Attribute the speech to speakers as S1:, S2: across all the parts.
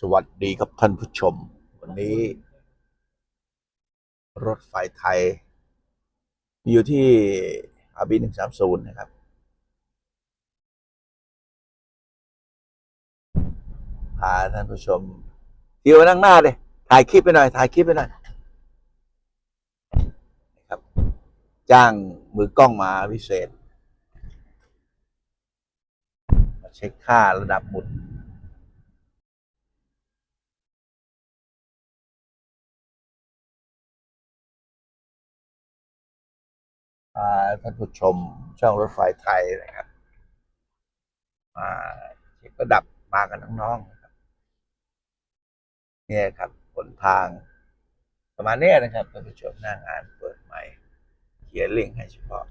S1: สวัสดีครับท่านผู้ชม วันนี้ รถไฟไทย อยู่ที่อาบีหนึ่งสามศูนย์นะครับ พาท่านผู้ชมเที่ยวนั่งหน้าเลยถ่ายคลิปไปหน่อย ถ่ายคลิปไปหน่อยนะครับ จ้างมือกล้องมาพิเศษ มาเช็คค่าระดับหมุด พาท่านผู้ชมช่องรถไฟไทยนะครับมาเช็ดับมากันน้องๆนะครับเนี่ยครับผลทางประมาณนี้นะครับท่านผู้ชมหน้างานเปิดใหม่ เขียนลิงก์ให้เฉพาะ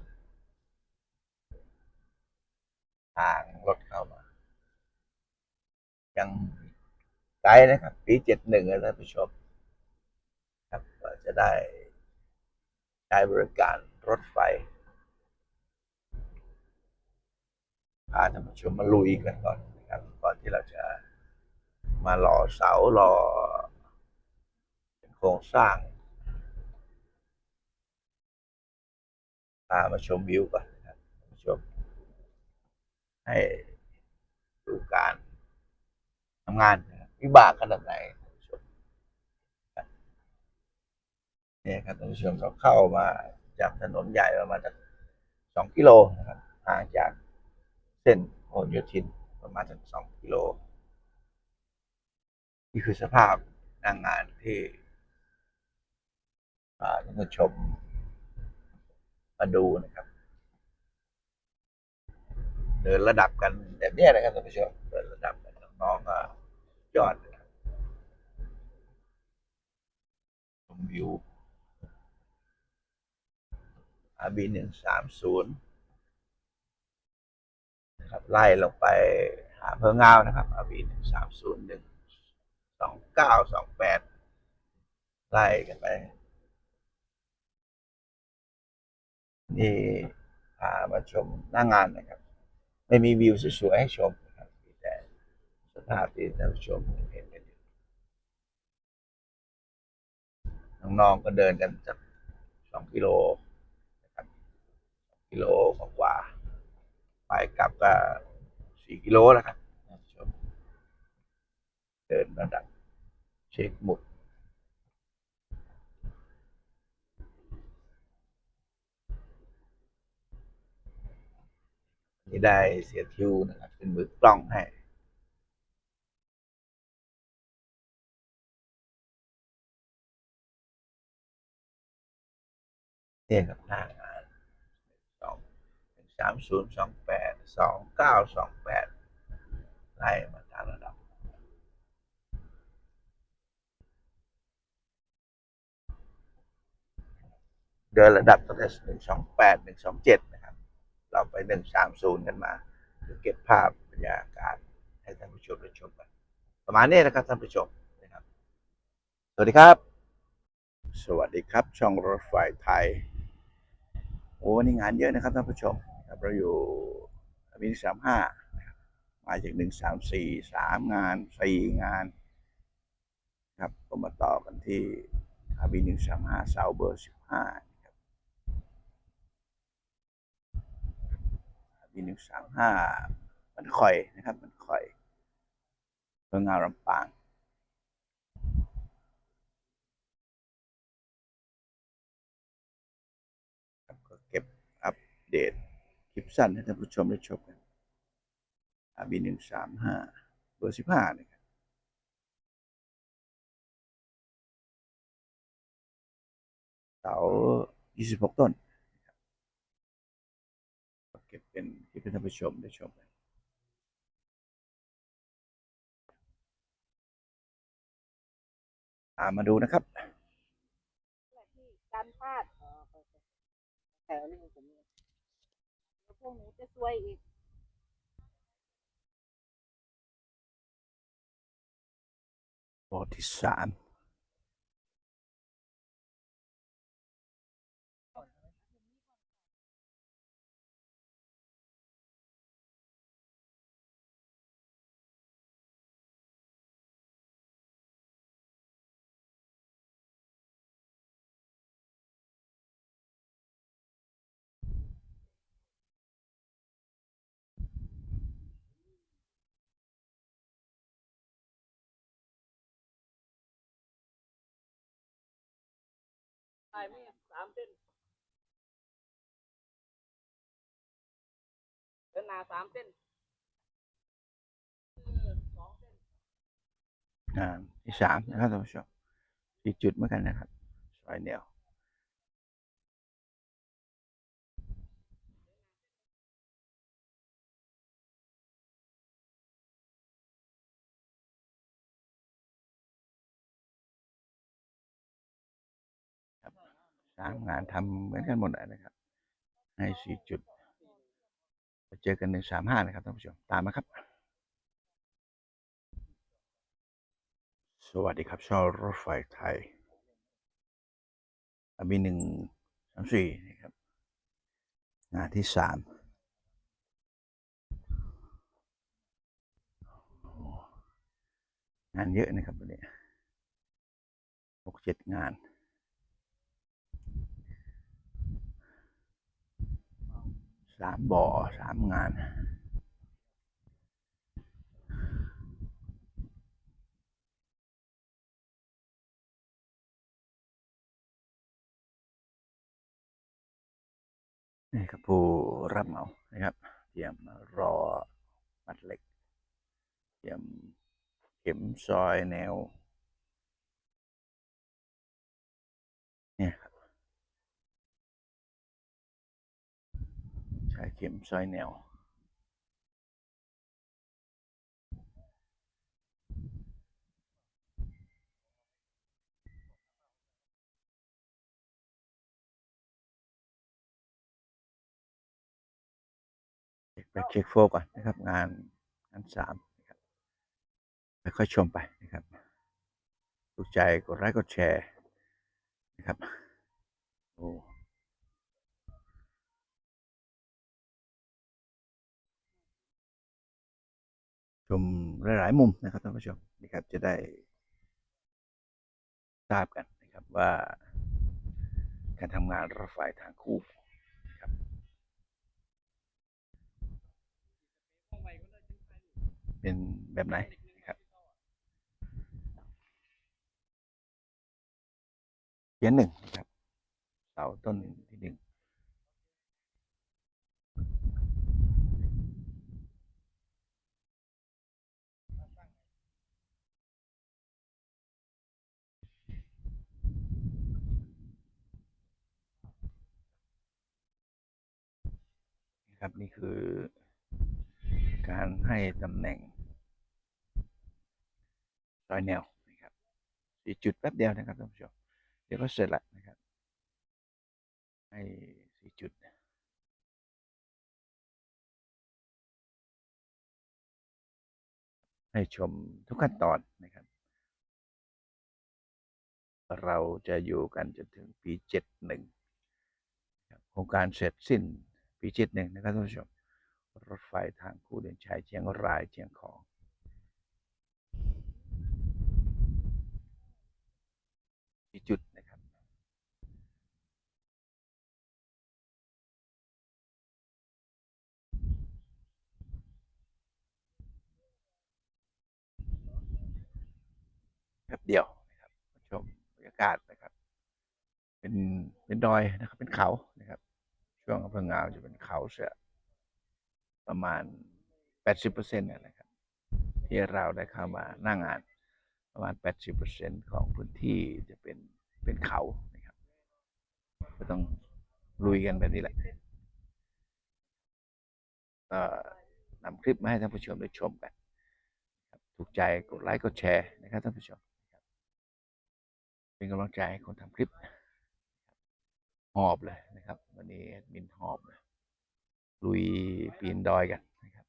S1: ทางรถเข้ามา ยังไกลนะครับ ปีเจ็ดหนึ่งนะท่านผู้ชม ครับจะได้ใช้บริการ รถไฟพาท่านผู้ชมมาลุยกันก่อนนะครับ ก่อนที่เราจะมารอเสารอโครงสร้างพามาชมวิวก่อนนะครับท่าชม ให้ดูการทำงานนะวิบากขนาดไหนชมเนี่ยครับท่านผู้ชมเราเข้ามา จากถนนใหญ่ประมาณสักสองกิโลนะครับห่างจากเส้นโอนโยธินประมาณสักสองกิโลนี่คือสภาพนางงานที่ท่านผู้ชมมาดูนะครับ เดินระดับกันแบบนี้นะครับท่านผู้ชมเดินระดับกันน้องๆก็ยอดนะครับชมวิว อบีหนึ่งสามศูนย์นะครับไล่ลงไปหาเพิ่งเงานะครับอบีหนึ่งสามศูนย์หนึ่งสองเก้าสองแปดไล่กันไปนี่พามาชมหน้างานนะครับ ไม่มีวิวสวยๆให้ชมนะครับมีแต่สภาพที่ท่านชมเห็นกันอยู่น้องๆก็เดินกันจากสองกิโล กิโลกว่าๆไปกลับก็สี่กิโลแล้วครับเดินระดับเช็คหมุดนี่ได้เสียทิวนะครับเป็นมือกล้องให้เนี่ยครับหน้า สามศูนย์สองแปดสองเก้าสองแปดไล่มาตามระดับ เดินระดับตั้งแต่หนึ่งสองแปดหนึ่งสองเจ็ดนะครับ เราไปหนึ่งสามศูนย์กันมาเก็บภาพบรรยากาศให้ท่านผู้ชมได้ชมกัน ประมาณนี้นะครับท่านผู้ชมนะครับ สวัสดีครับ สวัสดีครับ ช่องรถไฟไทยโอ้วันนี้งานเยอะนะครับท่านผู้ชม ครับเราอยู่วินสามห้ามาจากหนึ่งสามสี่สามงานสี่งาน ครับก็มาต่อกันที่อาบีหนึ่งสามห้าเสาเบอร์สิบห้าครับอาบีหนึ่งสามห้ามันคอยนะครับ มันคอยเพื่องานลำปางก็เก็บอัปเดต ลิปสั้นให้ท่านผู้ชมได้ชมกันอาบีหนึ่งสามห้าเบอร์สิบห้าเนี่ยครับเสายี่สิบหกต้นนะครับเก็บเป็นคลิปให้ท่านผู้ชมได้ชมกันตามมาดูนะครับ
S2: ที่การพลาดแถวนี้ผม พวกหนูจะซวยอีก
S1: บทที่สาม
S3: ได้ไม่สามเส้นเส้นหนาสามเส้นสองเส้น
S1: งาที่สามนะครับท่านผู้ชมสี่จุดเหมือนกันนะครับซอยแนว สามงานทำเหมือนกันหมดเลยนะครับ ให้สี่จุดไปเจอกันหนึ่งสามห้านะครับท่านผู้ชมตามมาครับ สวัสดีครับชาวรถไฟไทยอบีหนึ่งสามสี่นะครับงานที่สามงานเยอะนะครับวันนี้หกเจ็ดงาน สามบ่อสามงานนี่ครับผู้รับเหมานะครับเตรียมรอมัดเหล็กเตรียมเข็มซอยแนว เนี่ยครับ ใช้เข็มซอยแนวเช็คไปเช็คโฟก่อนนะครับ งานงานสามนะครับค่อยชมไปนะครับถูกใจกดไลค์กดแชร์นะครับโอ้ มหลาย ๆ มุมนะครับท่านผู้ชมนะครับจะได้ทราบกันนะครับว่าการทำงานรถไฟทางคู่เป็นแบบไหนนะครับเขียนหนึ่งนะครับเสาต้นที่ห นะครับ นี่คือการให้ตำแหน่งรอยแนวนะครับสี่จุดแป๊บเดียวนะครับท่านผู้ชมเดี๋ยวก็เสร็จละนะครับ ให้สี่จุดให้ชมทุกขั้นตอนนะครับ เราจะอยู่กันจนถึงปีเจ็ดหนึ่งโครงการเสร็จสิ้น ปีเจ็ดหนึ่งนะครับท่านผู้ชม รถไฟทางคู่เดินชายเชียงรายเชียงของที่จุดนะครับ แป๊บเดียวนะครับมาชมบรรยากาศนะครับ เป็นเป็นดอยนะครับเป็นเขานะครับ ช่วงอำเภองาวจะเป็นเขาเสือประมาณ 80%นนะครับ ที่เราได้เข้ามาน้างานประมาณ 80%ของพื้นที่จะเป็นเป็นเขานะครับก็ต้องลุยกันแบบนี้แหละนำคลิปมาให้ท่านผู้ชมได้ชมกันถูกใจกดไลค์กดแชร์นะครับท่านผู้ชมเป็นกำลังใจให้คนทำคลิปหอบเลยนะครับ วันนี้ อบเลยลุยปีนดอยกันนะครับ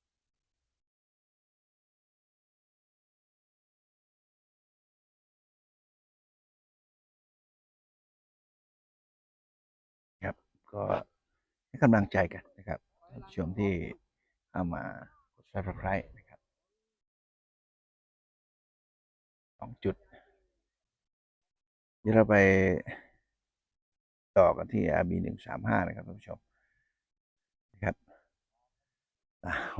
S1: ครับ ก็ให้กำลังใจกันนะครับท่านผู้ชมที่เข้ามากด subscribe นะครับสองจุดเดี๋ยวเราไปต่อกันที่ RB หนึ่งสามห้านะครับท่านผู้ชมนะครับ อ่าโ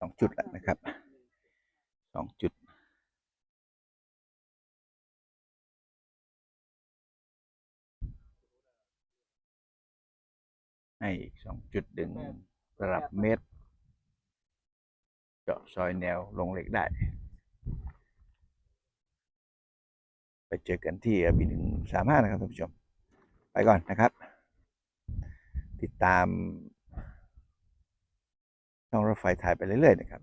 S1: สองจุดแล้วนะครับสองจุดให้อีกสองจุดดึงระดับเมตรเจาะซอยแนวลงเหล็กได้ ไปเจอกันที่บีหนึ่งสามห้านะครับท่านผู้ชม ไปก่อนนะครับ ติดตาม ช่องรถไฟถ่ายไปเรื่อยๆนะครับ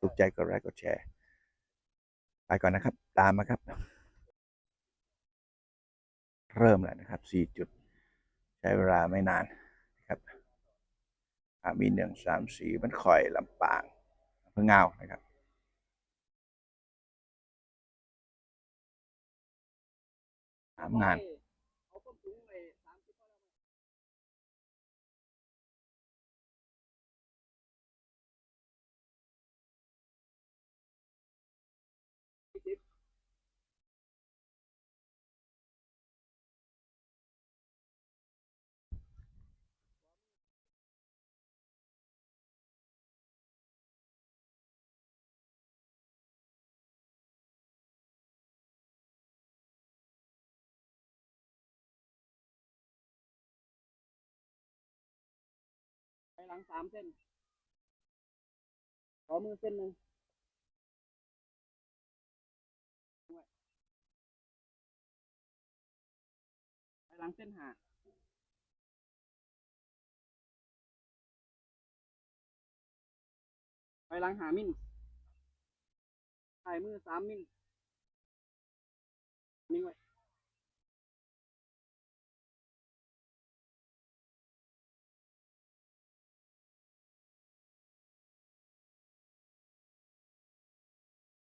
S1: ถูกใจกดไลค์กดแชร์ ไปก่อนนะครับ ตามมาครับ เริ่มแล้วนะครับสี่จุด ใช้เวลาไม่นานนะครับอามีหนึ่งสามสี่มันคอยลำปางเพื่อเงาวนะครับสามงาน
S3: ลังสามเส้น ขอมือเส้นหนึ่งไปหลังเส้นหาไปหลังหามิ้นถ่ายมือสามมิ้นมิ้นไว้